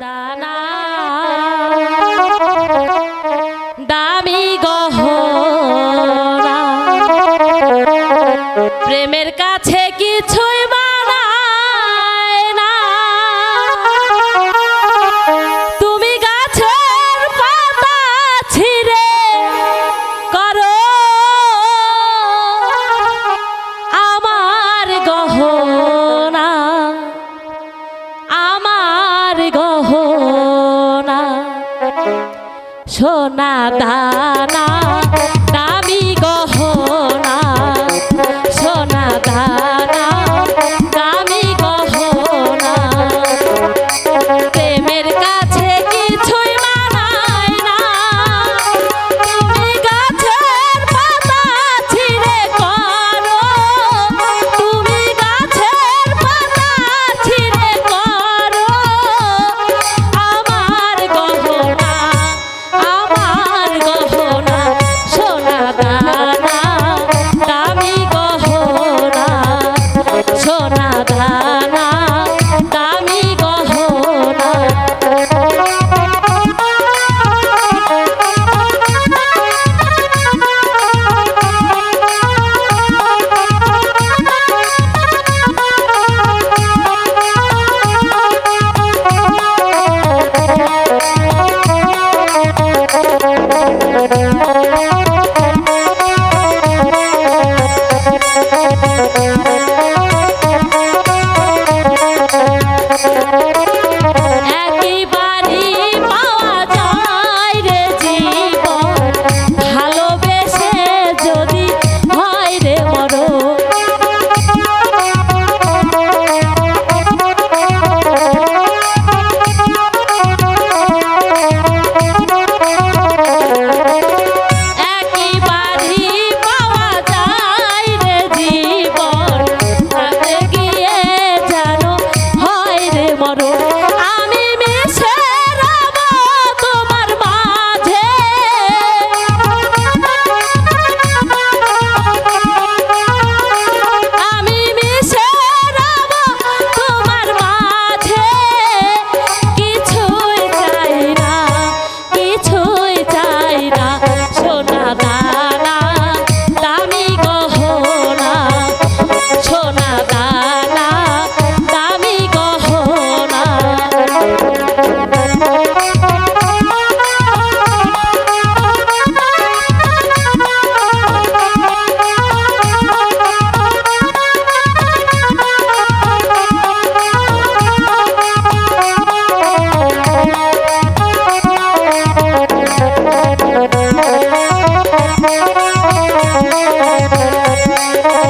দানা। দামি গহনা। প্রেমের কাছে কিছুই মানায় সোনা দানা ধারা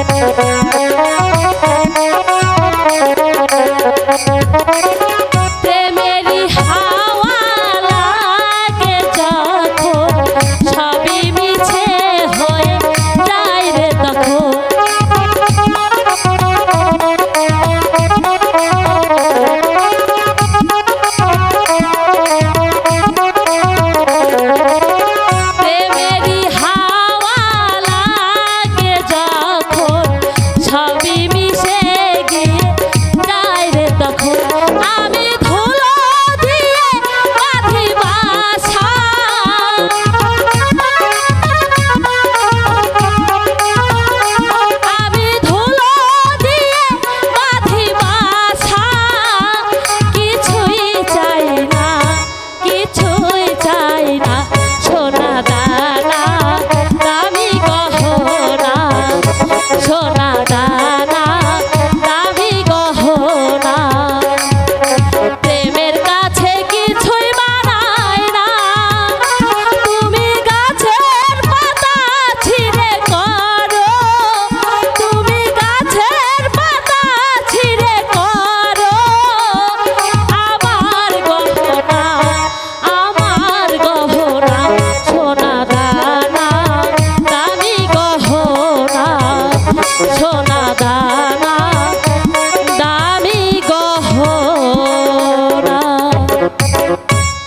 Thank you.